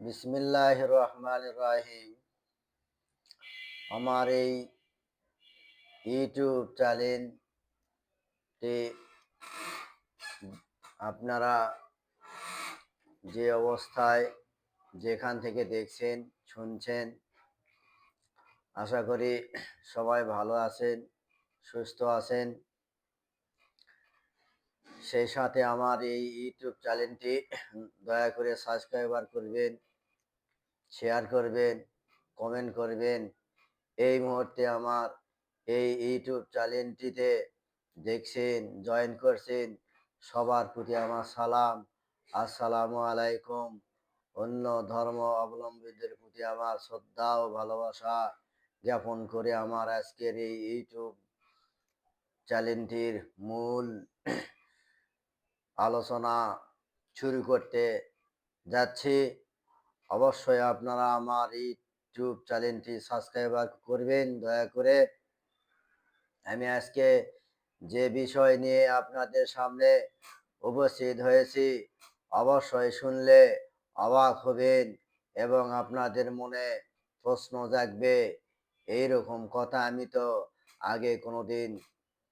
বিসমিল্লাহ রহমান রাহিম আমার এই ইউটিউব চ্যানেলটি আপনারা যে অবস্থায় যেখান থেকে দেখছেন, শুনছেন, আশা করি সবাই ভালো আছেন, সুস্থ আছেন। সেই সাথে আমার এই ইউটিউব চ্যানেলটি দয়া করে সাবস্ক্রাইবার করবেন। শেয়ার করবেন কমেন্ট করবেন। এই মুহূর্তে আমার এই ইউটিউব চ্যানেলটিতে দেখছেন জয়েন করছেন, সবার প্রতি আমার সালাম। আসসালামু আলাইকুম। অন্য ধর্ম অবলম্বীদের প্রতি আমার শ্রদ্ধা ও ভালোবাসা জ্ঞাপন করে আমার আজকের এই ইউটিউব চ্যানেলটির মূল আলোচনা শুরু করতে যাচ্ছি। অবশ্যই আপনারা আমার ইউটিউব চ্যানেলটি সাবস্ক্রাইবার করবেন, দয়া করে আমি আজকে যে বিষয় নিয়ে আপনাদের সামনে উপস্থিত হয়েছি, অবশ্যই শুনলে অবাক হবেন এবং আপনাদের মনে প্রশ্ন জাগবে। এইরকম কথা আমি তো আগে কোনোদিন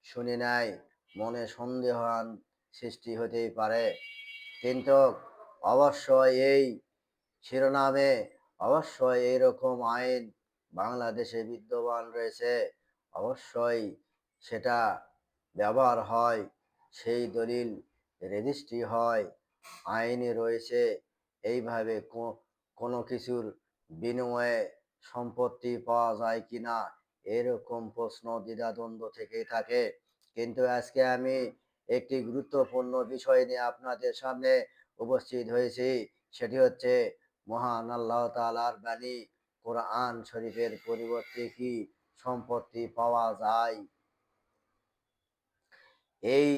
শুনি নাই, মনে সন্দেহান সৃষ্টি হতেই পারে। কিন্তু অবশ্যই এই শিরোনামে অবশ্যই এইরকম আইন বাংলাদেশে বিদ্যমান রয়েছে। অবশ্যই সেটা ব্যবহার হয়, সেই দলিল রেজিস্ট্রি হয়, আইনে রয়েছে। এইভাবে কোনো কিছুর বিনিময়ে সম্পত্তি পাওয়া যায় কি না, এরকম প্রশ্ন দ্বিধাদ্বন্দ্ব থেকেই থাকে। কিন্তু আজকে আমি একটি গুরুত্বপূর্ণ বিষয় নিয়ে আপনাদের সামনে উপস্থিত হয়েছি, সেটি হচ্ছে মহান আল্লাহ তালার বাণী কোরআন শরীফের পরিবর্তে কি সম্পত্তি পাওয়া যায়? এই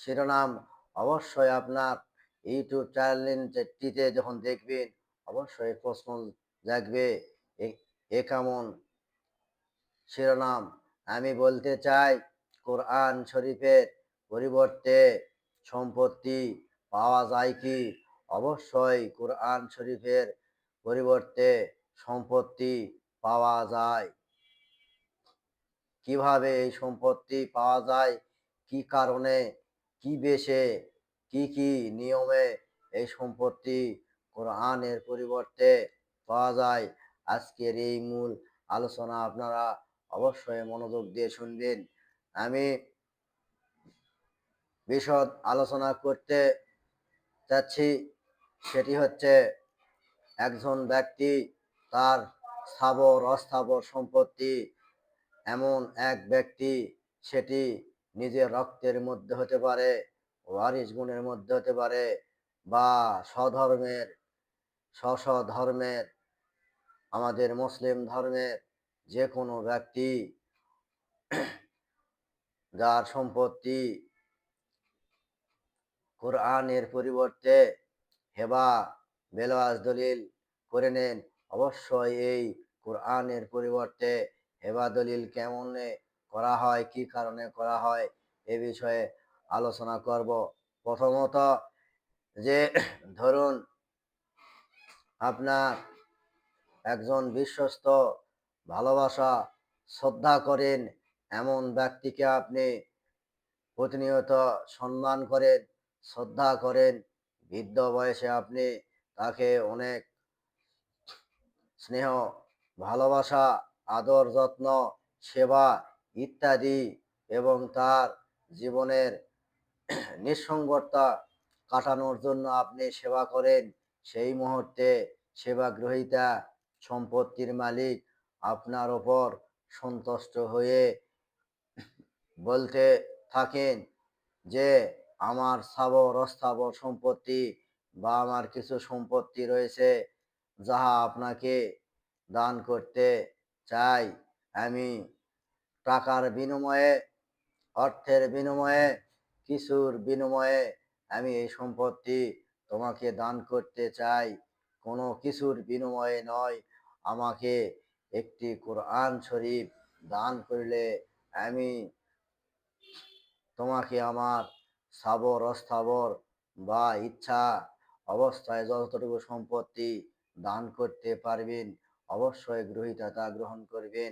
শিরোনাম অবশ্যই আপনার ইউটিউব চ্যানেলটিতে যখন দেখবেন, অবশ্যই প্রশ্ন জাগবে এ কেমন শিরোনাম? আমি বলতে চাই, কোরআন শরীফের পরিবর্তে সম্পত্তি পাওয়া যায় কি? অবশ্যই কোরআন শরীফের পরিবর্তে সম্পত্তি পাওয়া যায়। কীভাবে এই সম্পত্তি পাওয়া যায়? কি কারণে? কি বেশে? কি কি নিয়মে এই সম্পত্তি কোরআনের পরিবর্তে পাওয়া যায়? আজকের এই মূল আলোচনা আপনারা অবশ্যই মনোযোগ দিয়ে শুনবেন। আমি বিশদ আলোচনা করতে চাচ্ছি সেটি হচ্ছে একজন ব্যক্তি তার স্থাবর, অস্থাবর সম্পত্তি, এমন এক ব্যক্তি, সেটি নিজের রক্তের মধ্যে হতে পারে ওয়ারিস গুণের মধ্যে হতে পারে, বা স্বধর্মের স্ব ধর্মের আমাদের মুসলিম ধর্মের যে কোনো ব্যক্তি, যার সম্পত্তি কোরআনের পরিবর্তে হেবা বেলওয়াজ দলিল করে নেন। অবশ্যই এই কোরআনের পরিবর্তে হেবা দলিল কেমন করা হয়, কি কারণে করা হয়, এ বিষয়ে আলোচনা করব। প্রথমত যে, ধরুন আপনার একজন বিশ্বস্ত, ভালোবাসা, শ্রদ্ধা করেন, এমন ব্যক্তিকে আপনি প্রতিনিয়ত সম্মান করেন, শ্রদ্ধা করেন বৃদ্ধ বয়সে আপনি তাকে অনেক স্নেহ, ভালোবাসা, আদর, যত্ন, সেবা ইত্যাদি এবং তার জীবনের নিঃসঙ্গতা কাটানোর জন্য আপনি সেবা করেন, সেই মুহূর্তে সেবা গ্রহিতা সম্পত্তির মালিক আপনার ওপর সন্তুষ্ট হয়ে বলতে থাকেন যে আমার স্থাবর অস্থাবর সম্পত্তি বা আমার কিছু সম্পত্তি রয়েছে যাহা আপনাকে দান করতে চাই। আমি টাকার বিনিময়ে, অর্থের বিনিময়ে, কিছুর বিনিময়ে আমি এই সম্পত্তি তোমাকে দান করতে চাই। কোনো কিছুর বিনিময়ে নয়, আমাকে একটি কোরআন শরীফ দান করলে আমি তোমাকে আমার স্থাবর অস্থাবর বা ইচ্ছা অবস্থায় যতটুকু সম্পত্তি দান করতে পারবেন, অবশ্যই গ্রহিতা তা গ্রহণ করবেন।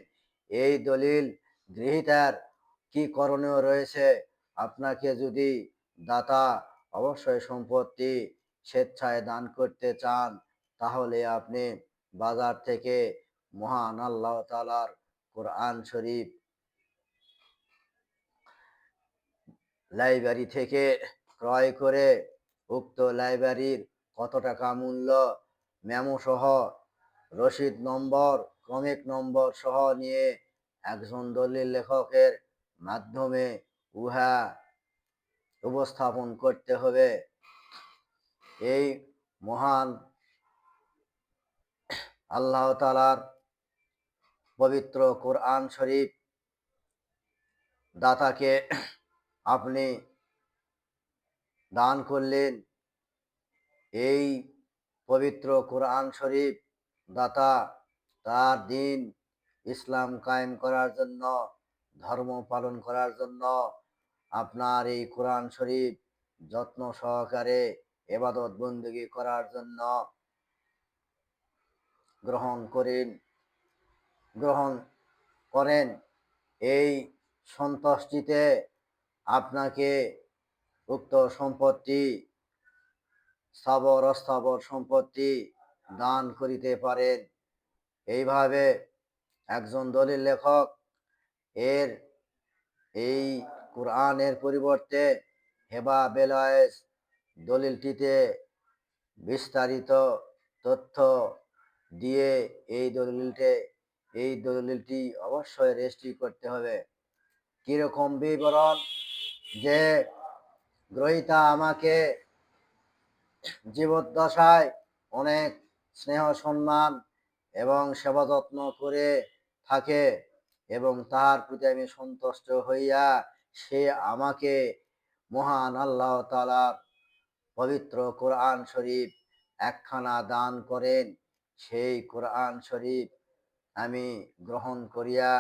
এই দলিল গৃহীতার কি করণীয় রয়েছে? আপনাকে যদি দাতা অবশ্যই সম্পত্তি স্বেচ্ছায় দান করতে চান, তাহলে আপনি বাজার থেকে মহান আল্লাহ তালার কোরআন শরীফ লাইব্রেরি থেকে ক্রয় করে উক্ত লাইব্রেরির কত টাকা মূল্য? মেমো সহ রসিদ নম্বর, ক্রমিক নম্বর সহ নিয়ে একজন দলিল লেখকের মাধ্যমে উহা উপস্থাপন করতে হবে। এই মহান আল্লাহ তালার পবিত্র কোরআন শরীফ দাতাকে আপনি দান করলেন। এই পবিত্র কোরআন শরীফ দাতা তার দিন ইসলাম কায়েম করার জন্য, ধর্ম পালন করার জন্য আপনার এই কোরআন শরীফ যত্ন সহকারে এবাদত বন্দী করার জন্য গ্রহণ করেন গ্রহণ করেন। এই সন্তুষ্টিতে আপনাকে উক্ত সম্পত্তি, স্থাবর অস্থাবর সম্পত্তি দান করিতে পারেন। এইভাবে একজন দলিল লেখক এর এই কোরআনের পরিবর্তে হেবা বেলায়েস দলিলটিতে বিস্তারিত তথ্য দিয়ে এই দলিলটি এই দলিলটি অবশ্যই রেজিস্ট্রি করতে হবে। কীরকম বিবরণ? যে গ্রহিতা আমাকে জীবদ্দশায় অনেক স্নেহ, সম্মান এবং সেবা যত্ন করে থাকে এবং তার প্রতি আমি সন্তুষ্ট হইয়া সে আমাকে মহান আল্লাহ তালার পবিত্র কোরআন শরীফ একখানা দান করেন। সেই কোরআন শরীফ আমি গ্রহণ করিয়া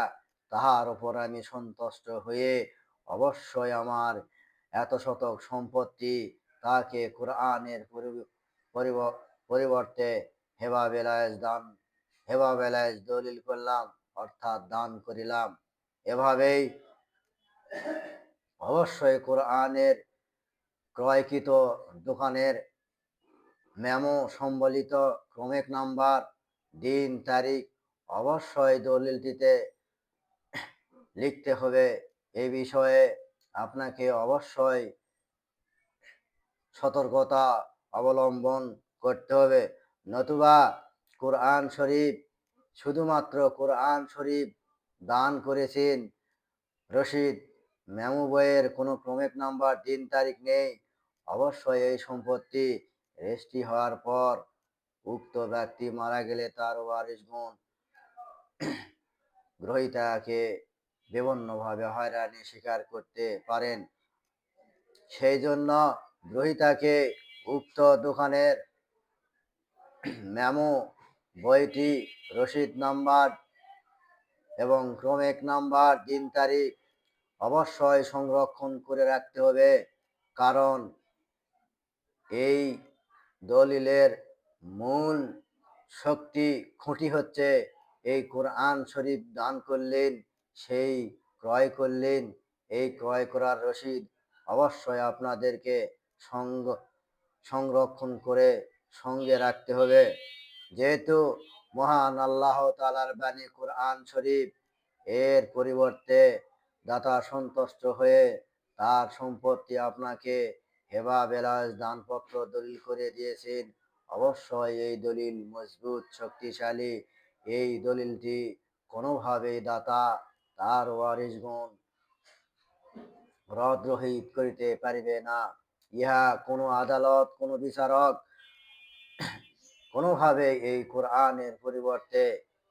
তাহার উপর আমি সন্তুষ্ট হয়ে অবশ্যই আমার এত শতক সম্পত্তি তাকে কোরআনের পরিবর্তে হেবা বেলায়েজ দান, হেবা বেলায়েজ দলিল করলাম, অর্থাৎ দান করিলাম। এভাবেই অবশ্যই কোরআনের ক্রয়কৃত দোকানের মেমো সম্বলিত ক্রমিক নাম্বার, দিন, তারিখ অবশ্যই দলিলটিতে লিখতে হবে। এই বিষয়ে আপনাকে অবশ্যই সতর্কতা অবলম্বন করতে হবে। নতুবা কোরআন শরীফ, শুধুমাত্র কোরআন শরীফ দান করেছেন রশিদ মেমো বইয়ের কোনো ক্রমিক নাম্বার, দিন তারিখ নেই। অবশ্যই এই সম্পত্তি রেজিস্ট্রি হওয়ার পর উক্ত ব্যক্তি মারা গেলে তার ওয়ারিশ গুণ গ্রহিতাকে বিভিন্নভাবে হয়রানি স্বীকার করতে পারেন। সেই জন্য গ্রহিতাকে উক্ত দোকানের মেমো বইটি, রসিদ নাম্বার এবং ক্রমিক নাম্বার দিন তারিখ অবশ্যই সংরক্ষণ করে রাখতে হবে, কারণ এই দলিলের মূল শক্তি খুঁটি হচ্ছে এই কোরআন শরীফ দান করলেন সেই ক্রয় করলেন। এই ক্রয় করার রসিদ অবশ্যই আপনাদেরকে সঙ্গ, সংরক্ষণ করে সঙ্গে রাখতে হবে। যেহেতু মহান আল্লাহ তালার বাণী কোরআন শরীফ, এর পরিবর্তে দাতা সন্তুষ্ট হয়ে তার সম্পত্তি আপনাকে হেবা বেলাস দানপত্র দলিল করে দিয়েছেন। অবশ্যই এই দলিল মজবুত, শক্তিশালী। এই দলিলটি কোনোভাবেই দাতা তার ওয়ারিশগণ রদ্রহিত করিতে পারিবে না। ইহা কোনো আদালত, কোনো বিচারক কোনোভাবে এই কোরআনের পরিবর্তে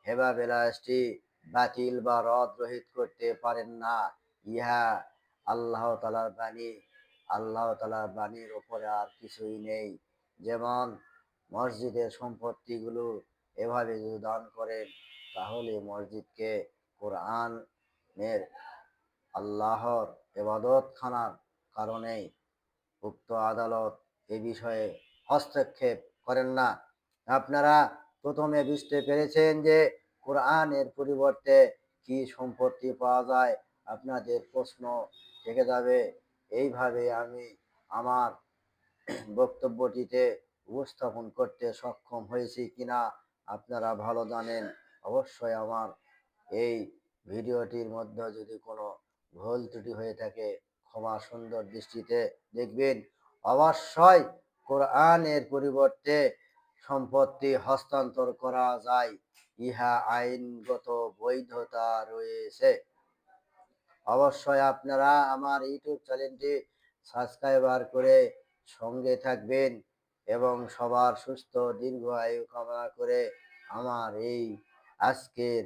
হেবা বিলাসটি বাতিল বা রদ রহিত করতে পারেন না। ইহা আল্লাহ তালার বাণী। আল্লাহ তালার বাণীর ওপরে আর কিছুই নেই। যেমন মসজিদের সম্পত্তিগুলো এভাবে যদি দান করেন, তাহলে মসজিদকে কোরআনের আল্লাহর এবাদত খানার কারণেই উক্ত আদালত এ বিষয়ে হস্তক্ষেপ করেন না। আপনারা প্রথমে বুঝতে পেরেছেন যে কোরআনের পরিবর্তে কি সম্পত্তি পাওয়া যায়, আপনাদের প্রশ্ন থেকে যাবে। এইভাবে আমি আমার বক্তব্যটিতে উপস্থাপন করতে সক্ষম হয়েছি কিনা আপনারা ভালো জানেন। অবশ্যই আমার এই ভিডিওটির মধ্যে যদি কোনো ভুল ত্রুটি হয়ে থাকে, ক্ষমা সুন্দর দৃষ্টিতে দেখবেন। অবশ্যই কোরআনের পরিবর্তে সম্পত্তি হস্তান্তর করা যায়। ইহা আইনগত বৈধতা রয়েছে। অবশ্যই আপনারা আমার ইউটিউব চ্যানেলটি সাবস্ক্রাইবার করে সঙ্গে থাকবেন এবং সবার সুস্থ, দীর্ঘ আয়ু কামনা করে আমার এই আজকের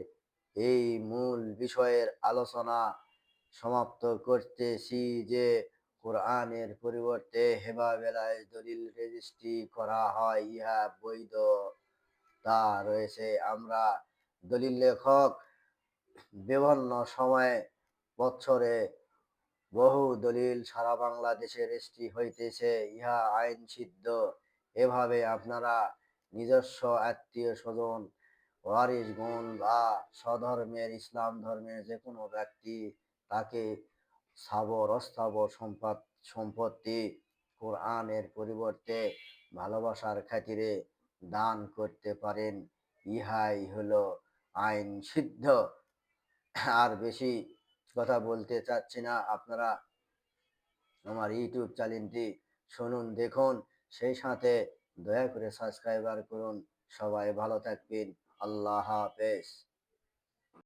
এই মূল বিষয়ের আলোচনা সমাপ্ত করতেছি যে কোরআনের পরিবর্তে হেবা বেলায় দলিল রেজিস্ট্রি করা হয়, ইহা বৈধ। তা রয়েছে, আমরা দলিল লেখক বিভিন্ন সময়ে, বছরে বহু দলিল সারা বাংলাদেশে রেজিস্ট্রি হইতেছে, ইহা আইন সিদ্ধ। এভাবে আপনারা নিজস্ব আত্মীয় স্বজন ওয়ারিস গুণ বা স্বধর্মের ইসলাম ধর্মের যে কোনো ব্যক্তি তাকে স্থাবর অস্থাবর সম্পদ, সম্পত্তি কোরআনের পরিবর্তে ভালোবাসার খাতিরে দান করতে পারেন। ইহাই হলো আইন সিদ্ধ। আর বেশি কথা বলতে চাচ্ছি না। আপনারা আমার ইউটিউব চ্যানেলটি শুনুন, দেখুন। সেই সাথে দয়া করে সাবস্ক্রাইবার করুন। সবাই ভালো থাকবেন। আল্লাহ হাফেজ।